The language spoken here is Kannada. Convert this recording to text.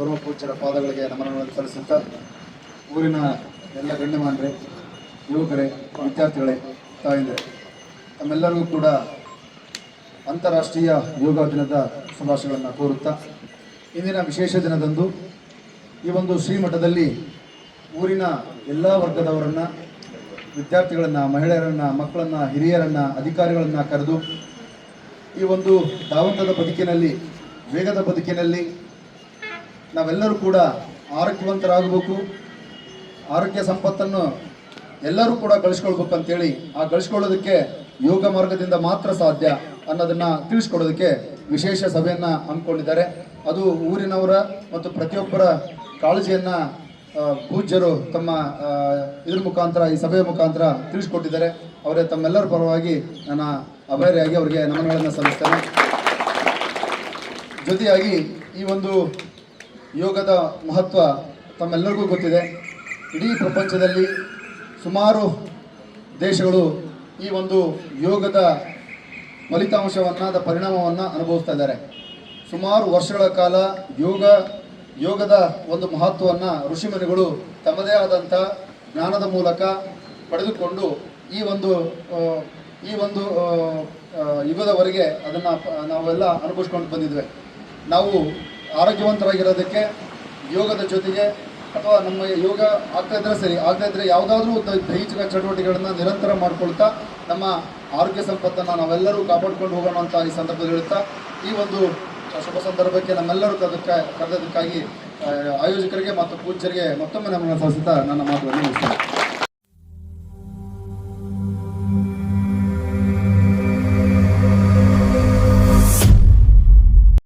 ಪರಮ ಪೂಜ್ಯರ ಪಾದಗಳಿಗೆ ನಮನಗಳನ್ನು ಸಲ್ಲಿಸುತ್ತಾ ಊರಿನ ಎಲ್ಲ ಗಣ್ಯಮಾನ್ರೆ ಯುವಕರೇ, ವಿದ್ಯಾರ್ಥಿಗಳೇ, ತಾಯಂದಿರೆ, ತಮ್ಮೆಲ್ಲರಿಗೂ ಕೂಡ ಅಂತಾರಾಷ್ಟ್ರೀಯ ಯೋಗ ದಿನದ ಶುಭಾಶಯಗಳನ್ನು ಕೋರುತ್ತಾ ಇಂದಿನ ವಿಶೇಷ ದಿನದಂದು ಈ ಒಂದು ಶ್ರೀಮಠದಲ್ಲಿ ಊರಿನ ಎಲ್ಲ ವರ್ಗದವರನ್ನು, ವಿದ್ಯಾರ್ಥಿಗಳನ್ನು, ಮಹಿಳೆಯರನ್ನು, ಮಕ್ಕಳನ್ನು, ಹಿರಿಯರನ್ನು, ಅಧಿಕಾರಿಗಳನ್ನು ಕರೆದು ಈ ಒಂದು ಧಾವಂತದ ಬದುಕಿನಲ್ಲಿ, ವೇಗದ ಬದುಕಿನಲ್ಲಿ ನಾವೆಲ್ಲರೂ ಕೂಡ ಆರೋಗ್ಯವಂತರಾಗಬೇಕು. ಆರೋಗ್ಯ ಸಂಪತ್ತನ್ನು ಎಲ್ಲರೂ ಕೂಡ ಗಳಿಸ್ಕೊಳ್ಬೇಕು ಅಂತೇಳಿ ಆ ಗಳಿಸ್ಕೊಳ್ಳೋದಕ್ಕೆ ಯೋಗ ಮಾರ್ಗದಿಂದ ಮಾತ್ರ ಸಾಧ್ಯ ಅನ್ನೋದನ್ನ ತಿಳಿಸ್ಕೊಡೋದಕ್ಕೆ ವಿಶೇಷ ಸಭೆಯನ್ನು ಹಮ್ಮಿಕೊಂಡಿದ್ದಾರೆ. ಅದು ಊರಿನವರ ಮತ್ತು ಪ್ರತಿಯೊಬ್ಬರ ಕಾಳಜಿಯನ್ನು ಪೂಜ್ಯರು ತಮ್ಮ ಇದ್ರ ಮುಖಾಂತರ, ಈ ಸಭೆಯ ಮುಖಾಂತರ ತಿಳಿಸ್ಕೊಟ್ಟಿದ್ದಾರೆ. ಅವರೇ ತಮ್ಮೆಲ್ಲರ ಪರವಾಗಿ ನನ್ನ ಅಭಯರಿಯಾಗಿ ಅವರಿಗೆ ನಮನಗಳನ್ನು ಸಲ್ಲಿಸ್ತೇನೆ. ಜೊತೆಯಾಗಿ ಈ ಒಂದು ಯೋಗದ ಮಹತ್ವ ತಮ್ಮೆಲ್ಲರಿಗೂ ಗೊತ್ತಿದೆ. ಇಡೀ ಪ್ರಪಂಚದಲ್ಲಿ ಸುಮಾರು ದೇಶಗಳು ಈ ಒಂದು ಯೋಗದ ಫಲಿತಾಂಶವನ್ನು ಅದ ಪರಿಣಾಮವನ್ನು ಅನುಭವಿಸ್ತಾ ಇದ್ದಾರೆ. ಸುಮಾರು ವರ್ಷಗಳ ಕಾಲ ಯೋಗ, ಯೋಗದ ಒಂದು ಮಹತ್ವವನ್ನು ಋಷಿಮುನಿಗಳು ತಮ್ಮದೇ ಆದಂಥ ಜ್ಞಾನದ ಮೂಲಕ ಪಡೆದುಕೊಂಡು ಈ ಒಂದು ಈ ಒಂದು ಯುಗದವರೆಗೆ ಅದನ್ನು ನಾವೆಲ್ಲ ಅನುಭವಿಸ್ಕೊಂಡು ಬಂದಿದ್ವಿ. ನಾವು ಆರೋಗ್ಯವಂತರಾಗಿರೋದಕ್ಕೆ ಯೋಗದ ಜೊತೆಗೆ ಅಥವಾ ನಮ್ಮ ಯೋಗ ಆಗ್ತಾ ಇದ್ರೆ ಸರಿ, ಆಗ್ತಾ ಇದ್ರೆ ಯಾವುದಾದ್ರೂ ದೈಹಿಕ ಚಟುವಟಿಕೆಗಳನ್ನ ನಿರಂತರ ಮಾಡಿಕೊಳ್ತಾ ನಮ್ಮ ಆರೋಗ್ಯ ಸಂಪತ್ತನ್ನು ನಾವೆಲ್ಲರೂ ಕಾಪಾಡ್ಕೊಂಡು ಹೋಗೋಣ ಅಂತ ಈ ಸಂದರ್ಭದಲ್ಲಿ ಹೇಳುತ್ತಾ, ಈ ಒಂದು ಶುಭ ಸಂದರ್ಭಕ್ಕೆ ನಮ್ಮೆಲ್ಲರೂ ಅದಕ್ಕೆ ಕರೆದಕ್ಕಾಗಿ ಆಯೋಜಕರಿಗೆ ಮತ್ತು ಪೂಜ್ಯರಿಗೆ ಮತ್ತೊಮ್ಮೆ ನಮ್ಮನ್ನು ಸಲ್ಲಿಸುತ್ತಾ ನನ್ನ ಮಾತುಗಳನ್ನು ಮುಗಿಸ್ತೇನೆ.